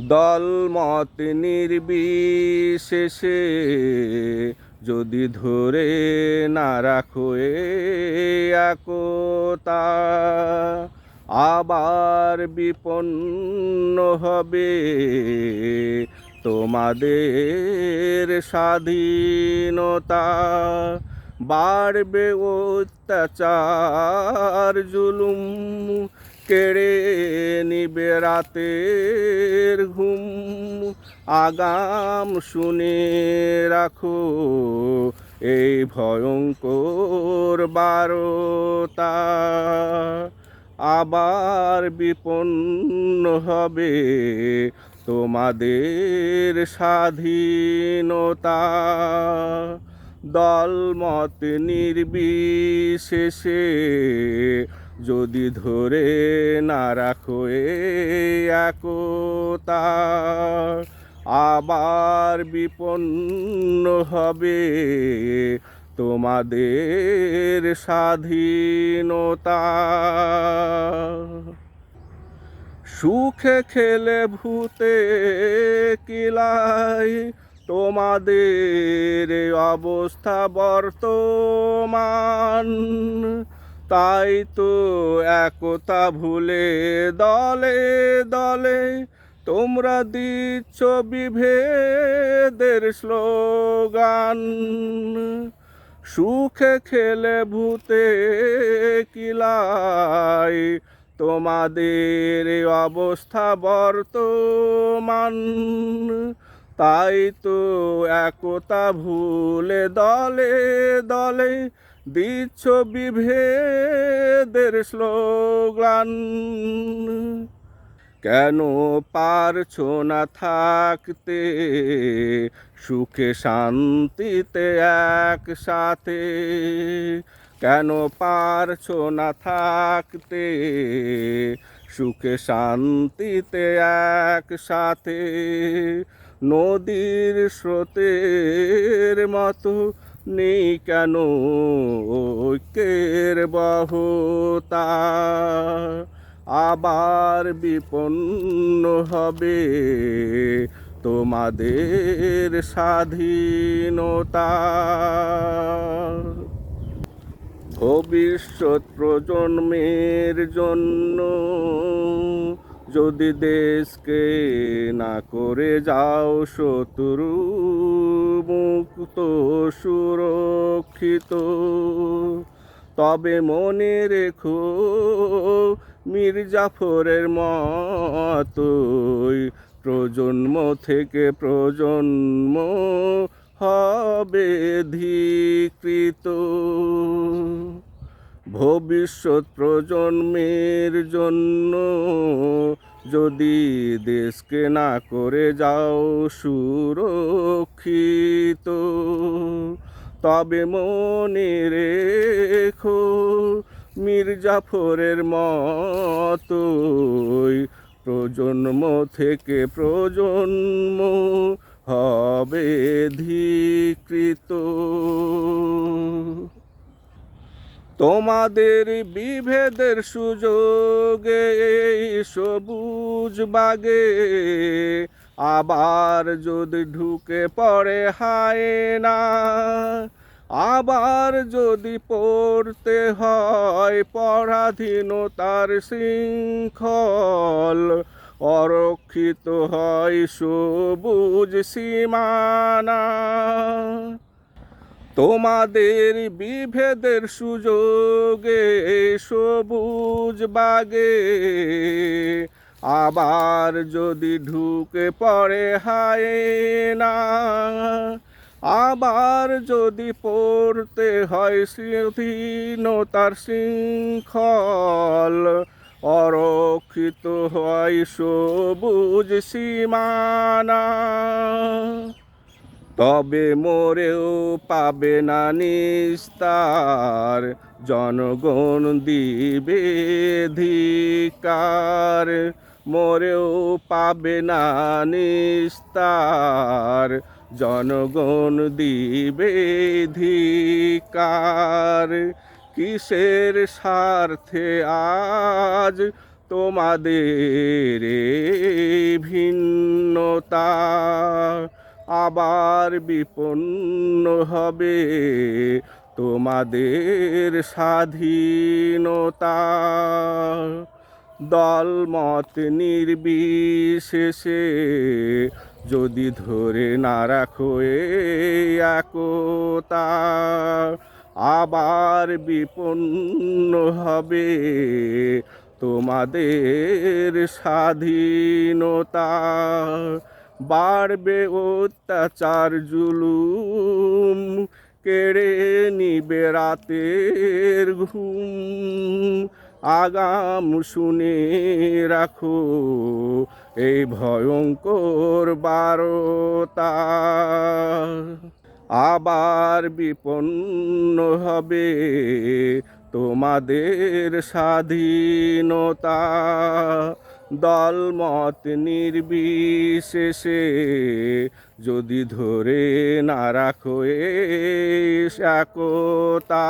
দলমত নির্বিশেষে যদি ধরে না রাখো একতা, আবার বিপন্ন হবে তোমাদের স্বাধীনতা। বাড়বে অত্যাচার, জুলুম কেড়ে নিবে রাতের ঘুম। আগাম শুনে রাখো এই ভয়ঙ্কর বারতা। আবার বিপন্ন হবে তোমাদের স্বাধীনতা। দলমত নির্বিশেষে যদি ধরে না রাখো একতা, আবার বিপন্ন হবে তোমাদের স্বাধীনতা। সুখে খেলে ভূতে কিলাই, তোমাদের অবস্থা বর্তমান। তাই তো একতা ভুলে, দলে দলে তোমরা দিচ্ছ বিভেদের স্লোগান। সুখে খেলে ভূতে কিলাই, তোমাদের অবস্থা বর্তমান। তাই তো একতা ভুলে, দলে দলে দিচ্ছ বিভেদের স্লোগান। কেন পারছ না থাকতে? সুখে শান্তিতে একসাথে। কেন পারছ না থাকতে? সুখে শান্তিতে একসাথে। নদীর স্রোতের মতো নেই কেন ঐক্যের বহতা? আবার বিপন্ন হবে তোমাদের স্বাধীনতা। ভবিষ্যৎ প্রজন্মের জন্য যদি দেশকে না করে যাও শত্রু, মুক্ত, সুরক্ষিত, তবে মনে রেখো, মির্জাফরের মতোই প্রজন্ম থেকে প্রজন্ম হবে ধিকৃত। ভবিষ্যৎ প্রজন্মের জন্য যদি দেশকে না করে যাও সুরক্ষিত, তবে মনে রেখো মির্জাফরের মতোই প্রজন্ম থেকে প্রজন্ম হবে ধিকৃত। তোমাদের বিভেদের সুযোগে সবুজ বাগে আবার যদি ঢুকে পড়ে হায় না আবার যদি পড়তে হয় পরাধীনতার শৃঙ্খল, অরক্ষিত হয় সবুজ সীমানা। তোমাদের বিভেদের সুযোগে সবুজ বাগে। আবার যদি ঢুকে পড়ে হায় না, আবার যদি পড়তে হয় স্বাধীনতার শৃঙ্খল, অরক্ষিত হয় সবুজ সীমানা। তবে মোরেও পাবে না নিস্তার, জনগণ দিবে ধিকার। মোরেও পাবে না নিস্তার, জনগণ দিবে ধিকার। কিসের স্বার্থে আজ তোমাদের ভিন্নতা? আবার বিপন্ন হবে তোমাদের স্বাধীনতা। দলমত নির্বিশেষে যদি ধরে না রাখো একতা, আবার বিপন্ন হবে তোমাদের স্বাধীনতা। বাড়বে অত্যাচার জুলুম, কেড়ে নিবে রাতের ঘুম। আগাম শুনে রাখো, এই ভয়ঙ্কর বারতা। আবার বিপন্ন হবে তোমাদের স্বাধীনতা। দলমত নির্বিশেষে যদি ধরে না রাখো একতা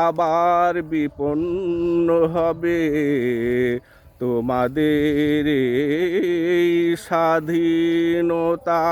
আবার বিপন্ন হবে তোমাদের স্বাধীনতা।